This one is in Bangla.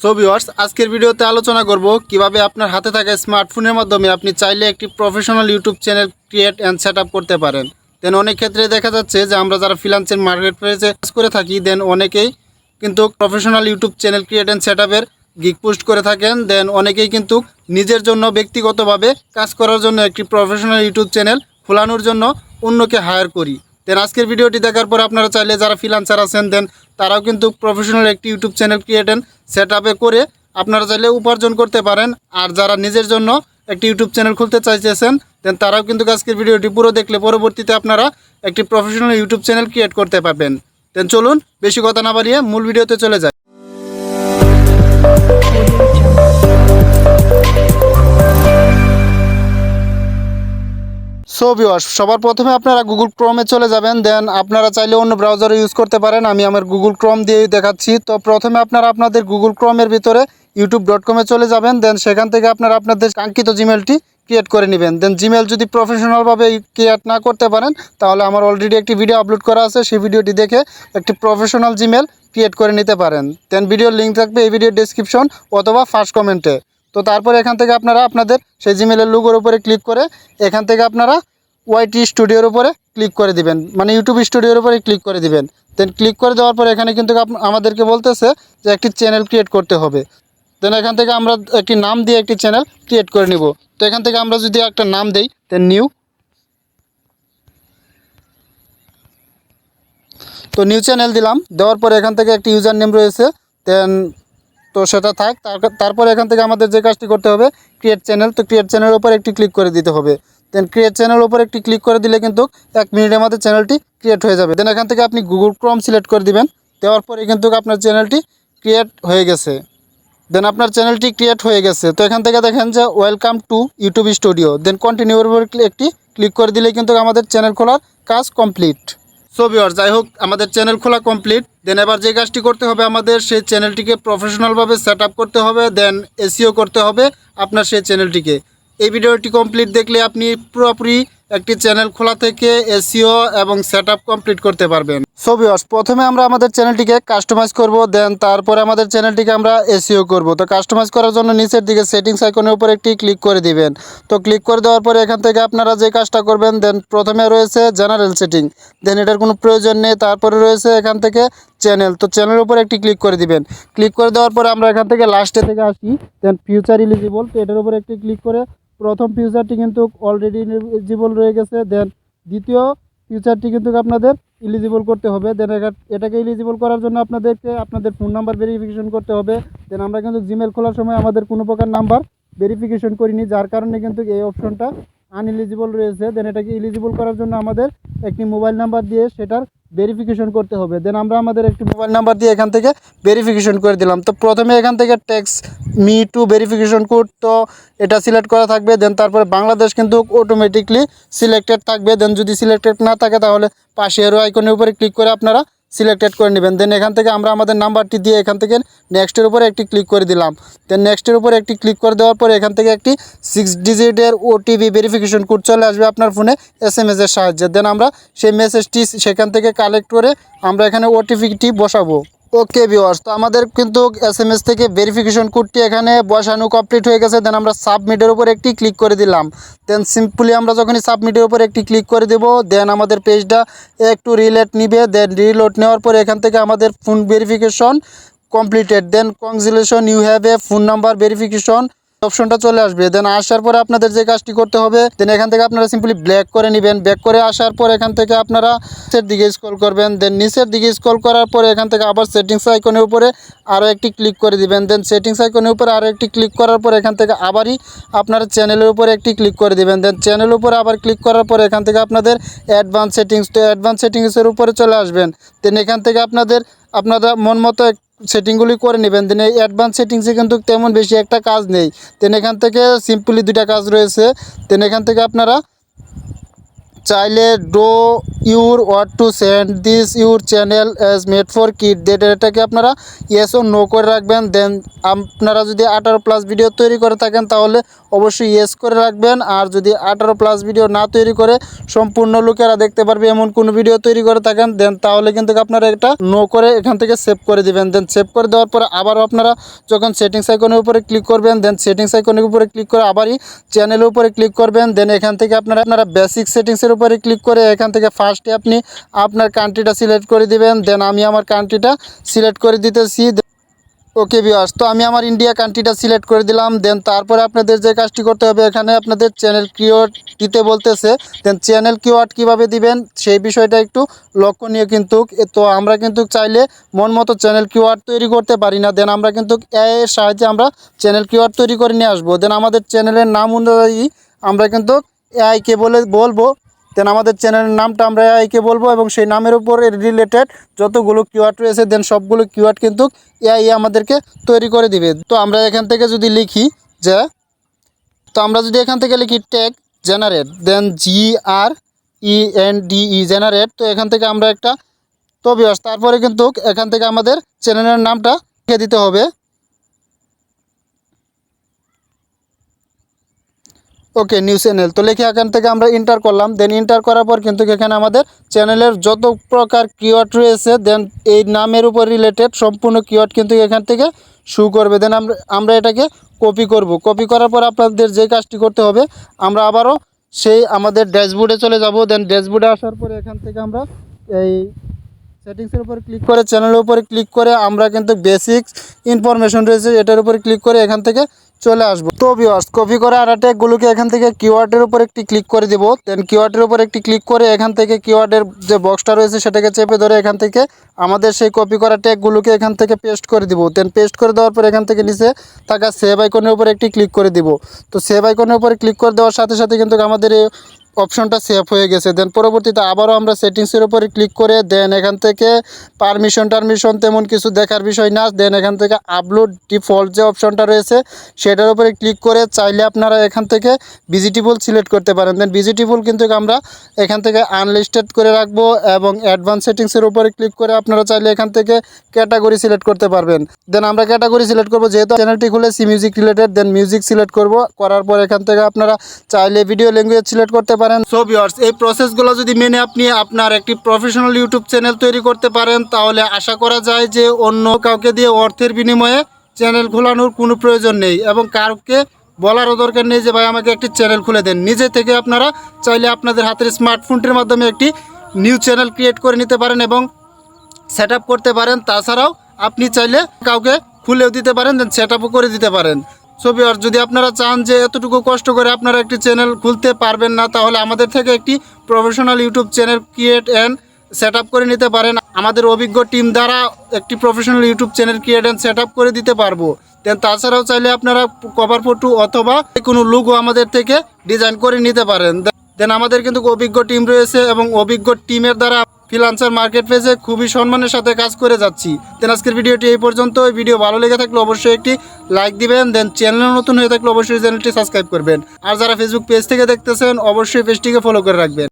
সো ভিউয়ার্স আজকের ভিডিওতে আলোচনা করব কীভাবে আপনার হাতে থাকা স্মার্টফোনের মাধ্যমে আপনি চাইলে একটি professional YouTube channel create and set করতে পারেন। দেন অনেক ক্ষেত্রে দেখা যাচ্ছে যে আমরা যারা ফ্রিলান্সের মার্কেট প্লেসে কাজ করে থাকি দেন অনেকেই কিন্তু professional YouTube channel create and set gig post করে থাকেন। দেন অনেকেই কিন্তু নিজের জন্য ব্যক্তিগতভাবে কাজ করার জন্য একটি প্রফেশনাল ইউটিউব চ্যানেল খোলানোর জন্য অন্যকে হায়ার করি। দেন আজকের ভিডিওটি দেখার পর আপনারা চাইলে যারা ফ্রিলান্সার আছেন, দেন তারাও কিন্তু প্রফেশনাল একটি ইউটিউব চ্যানেল ক্রিয়েটেন সেট করে আপনারা চাইলে উপার্জন করতে পারেন। আর যারা নিজের জন্য একটি ইউটিউব চ্যানেল খুলতে চাইতেছেন, দেন তারাও কিন্তু আজকের ভিডিওটি পুরো দেখলে পরবর্তীতে আপনারা একটি প্রফেশনাল ইউটিউব চ্যানেল ক্রিয়েট করতে পারবেন। দেন চলুন, বেশি কথা না বাড়িয়ে মূল ভিডিওতে চলে যায় সো ভিউয়ার্স সবার প্রথমে আপনারা গুগল ক্রোমে চলে যাবেন দেন আপনারা চাইলে অন্য ব্রাউজারে ইউজ করতে পারেন। আমি আমার গুগল ক্রোম দিয়ে দেখাচ্ছি। তো প্রথমে আপনারা আপনাদের গুগল ক্রোমের ভিতরে ইউটিউব ডট কমে চলে যাবেন দেন সেখান থেকে আপনারা আপনাদের কাঙ্ক্ষিত জিমেলটি ক্রিয়েট করে নেবেন। দেন জিমেল যদি প্রফেশনালভাবে ক্রিয়েট না করতে পারেন, তাহলে আমার অলরেডি একটি ভিডিও আপলোড করা আছে। সেই ভিডিওটি দেখে একটি প্রফেশনাল জিমেল ক্রিয়েট করে নিতে পারেন। দেন ভিডিওর লিঙ্ক থাকবে এই ভিডিওর ডিসক্রিপশন অথবা ফার্স্ট কমেন্টে তো তারপর এখান থেকে আপনারা আপনাদের সেই জিমেলের লুগোর উপরে ক্লিক করে এখান থেকে আপনারা ওয়াইটি স্টুডিওর উপরে ক্লিক করে দিবেন। মানে ইউটিউব স্টুডিওর উপরে ক্লিক করে দিবেন। দেন ক্লিক করে দেওয়ার পর এখানে কিন্তু আমাদেরকে বলতেছে যে একটি চ্যানেল ক্রিয়েট করতে হবে। দেন এখান থেকে আমরা একটি নাম দিয়ে একটি চ্যানেল ক্রিয়েট করে নিব। তো এখান থেকে আমরা যদি একটা নাম দেই দেন নিউ তো নিউ চ্যানেল দিলাম। দেওয়ার পরে এখান থেকে একটি ইউজার নেম রয়েছে। দেন তো সেটা থাক, তার- তারপর এখান থেকে আমাদের যে কাজটি করতে হবে ক্রিয়েট চ্যানেল তো ক্রিয়েট চ্যানেলের উপর একটি ক্লিক করে দিতে হবে। দেন ক্রিয়েট চ্যানেল উপর একটি ক্লিক করে দিলে কিন্তু এক মিনিটের মধ্যে চ্যানেলটি ক্রিয়েট হয়ে যাবে। দেন এখান থেকে আপনি গুগল ক্রম সিলেক্ট করে দিবেন, দেওয়ার পরে কিন্তু আপনার চ্যানেলটি ক্রিয়েট হয়ে গেছে। দেন আপনার চ্যানেলটি ক্রিয়েট হয়ে গেছে। তো এখান থেকে দেখেন যে welcome to YouTube studio then কন্টিনিউর একটি ক্লিক করে দিলে কিন্তু আমাদের চ্যানেল খোলার কাজ কমপ্লিট সো যাই হোক আমাদের চ্যানেল খোলা কমপ্লিট দেন এবার যে কাজটি করতে হবে আমাদের, সেই চ্যানেলটিকে প্রফেশনালভাবে সেট করতে হবে দেন এসিও করতে হবে আপনার সেই চ্যানেলটিকে এই ভিডিওটি কমপ্লিট দেখলে আপনি পুরোপুরি একটি চ্যানেল খোলা থেকে এসিও এবং সেট কমপ্লিট করতে পারবেন। সো ভিওর্স প্রথমে আমরা আমাদের চ্যানেলটিকে কাস্টমাইজ করব দেন তারপরে আমাদের চ্যানেলটিকে আমরা এসিও করব। তো কাস্টমাইজ করার জন্য নিচের দিকে সেটিংস আইকনের উপর একটি ক্লিক করে দিবেন। তো ক্লিক করে দেওয়ার পরে এখান থেকে আপনারা যে কাজটা করবেন দেন প্রথমে রয়েছে জেনারেল সেটিং দেন এটার কোনো প্রয়োজন নেই, তারপরে রয়েছে এখান থেকে চ্যানেল তো চ্যানেলের উপর একটি ক্লিক করে দিবেন। ক্লিক করে দেওয়ার পরে আমরা এখান থেকে লাস্টে থেকে আসি দেন ফিউচার ইলিজিবল তো এটার উপর একটি ক্লিক করে প্রথম ফিউচারটি কিন্তু অলরেডি ইলিজিবল রয়ে গেছে দেন দ্বিতীয় ফিউচারটি কিন্তু আপনাদের ইলিজিবল করতে হবে দেন এটাকে ইলিজিবল করার জন্য আপনাদেরকে আপনাদের ফোন নাম্বার ভেরিফিকেশন করতে হবে দেন আমরা কিন্তু জিমেল খোলার সময় আমাদের কোনো প্রকার নাম্বার ভেরিফিকেশন করিনি, যার কারণে কিন্তু এই অপশনটা আনএলিজিবল রয়েছে দেন এটাকে ইলিজিবল করার জন্য আমাদের একটি মোবাইল নাম্বার দিয়ে সেটার ভেরিফিকেশন করতে হবে। দেন আমরা আমাদের একটি মোবাইল নাম্বার দিয়ে এখান থেকে ভেরিফিকেশন করে দিলাম। তো প্রথমে এখান থেকে text me to verification code তো এটা সিলেক্ট করা থাকবে। দেন তারপরে বাংলাদেশ কিন্তু অটোমেটিকলি সিলেক্টেড থাকবে। দেন যদি সিলেক্টেড না থাকে তাহলে পাশে এরো আইকনের উপরে ক্লিক করে আপনারা সিলেক্টেড করে নেবেন। দেন এখান থেকে আমরা আমাদের নাম্বারটি দিয়ে এখান থেকে নেক্সটের উপরে একটি ক্লিক করে দিলাম। দেন নেক্সটের উপরে একটি ক্লিক করে দেওয়ার পরে এখান থেকে একটি সিক্স ডিজিটের ওটিপি ভেরিফিকেশন কোড চলে আসবে আপনার ফোনে এস এম এসের সাহায্যে। দেন আমরা সেই মেসেজটি সেখান থেকে কালেক্ট করে আমরা এখানে ওটিপিটি বসাবো। ওকে ভিওয়ার্স তো আমাদের কিন্তু এস এম এস থেকে ভেরিফিকেশন কোডটি এখানে বসানো কমপ্লিট হয়ে গেছে। দেন আমরা সাবমিটের উপর একটি ক্লিক করে দিলাম। দেন সিম্পলি আমরা যখনই সাবমিটের উপর একটি ক্লিক করে দেব দেন আমাদের পেজটা একটু রিলেট নিবে দেন রিলোড নেওয়ার পর এখান থেকে আমাদের phone verification completed then congratulation you have a phone number verification অপশনটা চলে আসবে। দেন আসার পরে আপনাদের যে কাজটি করতে হবে দেন এখান থেকে আপনারা সিম্পলি ব্ল্যাক করে নেবেন। ব্যাক করে আসার পর এখান থেকে আপনারা নিচের দিকে স্ক্রল করবেন। দেন নিচের দিকে স্ক্রল করার পরে এখান থেকে আবার সেটিংস আইকনের উপরে আরও একটি ক্লিক করে দিবেন। দেন সেটিংস আইকনের উপরে আরও একটি ক্লিক করার পর এখান থেকে আবারই আপনারা চ্যানেলের উপরে একটি ক্লিক করে দিবেন। দেন চ্যানেলের উপরে আবার ক্লিক করার পর এখান থেকে আপনাদের অ্যাডভান্স সেটিংস তো অ্যাডভান্স সেটিংসের উপরে চলে আসবেন। দেন এখান থেকে আপনাদের, আপনারা মন মতো সেটিংগুলি করে নেবেন। দেন এই অ্যাডভান্স সেটিংসে কিন্তু তেমন বেশি একটা কাজ নেই। দেন এখান থেকে সিম্পলি দুটা কাজ রয়েছে। দেন এখান থেকে আপনারা চাইলে do your what to send this your channel as made for kid then এটাকে আপনারা ইয়েস ও নো করে রাখবেন দেন আপনারা যদি আঠারো প্লাস ভিডিও তৈরি করে থাকেন, তাহলে অবশ্যই ইয়েস করে রাখবেন। আর যদি আঠারো প্লাস ভিডিও না তৈরি করে, সম্পূর্ণ লোকেরা দেখতে পারবে এমন কোনো ভিডিও তৈরি করে থাকেন দেন তাহলে কিন্তু আপনারা এটা নো করে এখান থেকে সেভ করে দিবেন। দেন সেভ করে দেওয়ার পরে আবারও আপনারা যখন সেটিংস আইকনের উপরে ক্লিক করবেন দেন সেটিংস আইকনের উপরে ক্লিক করে আবারই চ্যানেলের উপরে ক্লিক করবেন দেন এখান থেকে আপনারা আপনারা বেসিক সেটিংসের উপরে ক্লিক করে এখান থেকে ফার্স্টে আপনি আপনার কান্ট্রিটা সিলেক্ট করে দিবেন দেন আমি আমার কান্ট্রিটা সিলেক্ট করে দিতেছি। ওকে বিয়াস তো আমি আমার ইন্ডিয়া কান্ট্রিটা সিলেক্ট করে দিলাম দেন তারপরে আপনাদের যে কাজটি করতে হবে, এখানে আপনাদের চ্যানেল কিওয়ার্ড দিতে বলতেছে দেন চ্যানেল কিওয়ার্ড কীভাবে দিবেন, সেই বিষয়টা একটু লক্ষণীয় কিন্তু। তো আমরা কিন্তু চাইলে মন মতো চ্যানেল কিওয়ার্ড তৈরি করতে পারি না দেন আমরা কিন্তু এর সাহায্যে আমরা চ্যানেল কিওয়ার্ড তৈরি করে নিয়ে আসব। দেন আমাদের চ্যানেলের নাম অনুযায়ী আমরা কিন্তু এআইকে বলে, বলব দেন আমাদের চ্যানেলের নামটা আমরা এআইকে বলব এবং সেই নামের উপর রিলেটেড যতগুলো কিওয়ার্ড রয়েছে দেন সবগুলো কিওয়ার্ড কিন্তু এআই আমাদেরকে তৈরি করে দিবে। তো আমরা এখান থেকে যদি লিখি যে, তো আমরা যদি এখান থেকে লিখি tech generate then G R E N D E generate তো এখান থেকে আমরা একটা, তো বিয়াস তারপরে কিন্তু এখান থেকে আমাদের চ্যানেলের নামটা লিখে দিতে হবে। Okay, new channel. তো লিখে, এখান থেকে আমরা ইন্টার করলাম। দেন ইন্টার করার পর কিন্তু এখানে আমাদের চ্যানেলের যত প্রকার কিওয়ার্ড রয়েছে দেন এই নামের উপর রিলেটেড সম্পূর্ণ কিওয়ার্ড কিন্তু এখান থেকে শু করবে। দেন আমরা আমরা এটাকে কপি করব। কপি করার পর আপনাদের যে কাজটি করতে হবে, আমরা আবারও সেই আমাদের ড্যাশবোর্ডে চলে যাব। দেন ড্যাশবোর্ডে আসার পরে এখান থেকে আমরা এই সেটিংসের উপর ক্লিক করে চ্যানেলের উপরে ক্লিক করে আমরা কিন্তু বেসিক ইনফরমেশন রয়েছে, এটার উপরে ক্লিক করে এখান থেকে চলে আসব। তো ভিউয়ার্স কপি করে আর ট্যাগগুলোকে এখান থেকে কিওয়ার্ডের উপর একটি ক্লিক করে দেবো। দেন কিওয়ার্ডের উপর একটি ক্লিক করে এখান থেকে কিওয়ার্ডের যে বক্সটা রয়েছে সেটাকে চেপে ধরে এখান থেকে আমাদের সেই কপি করা ট্যাগুলোকে এখান থেকে পেস্ট করে দিব। দেন পেস্ট করে দেওয়ার পর এখান থেকে নিচে থাকা সেভ আইকনের উপর একটি ক্লিক করে দিব। তো সেভ আইকনের উপরে ক্লিক করে দেওয়ার সাথে সাথে কিন্তু আমাদের অপশনটা সেভ হয়ে গেছে। দেন পরবর্তীতে আবারও আমরা সেটিংসের উপরে ক্লিক করে দেন এখান থেকে পারমিশন টারমিশন তেমন কিছু দেখার বিষয় না। দেন এখান থেকে আপলোড ডিফল্ট যে অপশনটা রয়েছে, সেটার উপরে ক্লিক করে চাইলে আপনারা এখান থেকে ভিজিটেবল সিলেক্ট করতে পারেন। দেন ভিজিটেবল কিন্তু আমরা এখান থেকে আনলিস্টেড করে রাখব এবং অ্যাডভান্স সেটিংসের উপরে ক্লিক করে আপনারা চাইলে এখান থেকে ক্যাটাগরি সিলেক্ট করতে পারবেন। দেন আমরা ক্যাটাগরি সিলেক্ট করব, যেহেতু চ্যানেলটি খুলেছি music related then music select করব। করার পর এখান থেকে আপনারা চাইলে ভিডিও ল্যাঙ্গুয়েজ সিলেক্ট করতে পারেন। সো ভিউয়ার্স এই প্রসেসগুলো যদি মেনে আপনি আপনার একটি প্রফেশনাল ইউটিউব চ্যানেল তৈরি করতে পারেন, তাহলে আশা করা যায় যে অন্য কাউকে দিয়ে অর্থের বিনিময়ে চ্যানেল খোলানোর কোনো প্রয়োজন নেই এবং কাউকে বলারও দরকার নেই যে, ভাই, আমাকে একটি চ্যানেল খুলে দেন। নিজে থেকে আপনারা চাইলে আপনাদের হাতের স্মার্টফোনটির মাধ্যমে একটি নিউ চ্যানেল ক্রিয়েট করে নিতে পারেন এবং সেট করতে পারেন। তাছাড়াও আপনি চাইলে কাউকে খুলেও দিতে পারেন দেন সেট করে দিতে পারেন। ছবি। আর যদি আপনারা চান যে এতটুকু কষ্ট করে আপনারা একটি চ্যানেল খুলতে পারবেন না, তাহলে আমাদের থেকে একটি professional YouTube channel create and set করে নিতে পারেন। আমাদের অভিজ্ঞ টিম দ্বারা একটি professional YouTube channel create and set করে দিতে পারব। দেন তাছাড়াও চাইলে আপনারা কভার ফটো অথবা কোনো লুগো আমাদের থেকে ডিজাইন করে নিতে পারেন। দেন আমাদের কিন্তু অভিজ্ঞ টিম রয়েছে এবং অভিজ্ঞ টিমের দ্বারা ফ্রিলান্সার মার্কেট পেজে খুবই সম্মানের সাথে কাজ করে যাচ্ছি। দেন আজকের ভিডিওটি এই পর্যন্ত ওই ভিডিও ভালো লেগে থাকলে অবশ্যই একটি লাইক দিবেন দেন চ্যানেল নতুন হয়ে থাকলে অবশ্যই চ্যানেলটি সাবস্ক্রাইব করবেন। আর যারা ফেসবুক পেজ থেকে দেখতেছেন, অবশ্যই পেজটিকে ফলো করে রাখবেন।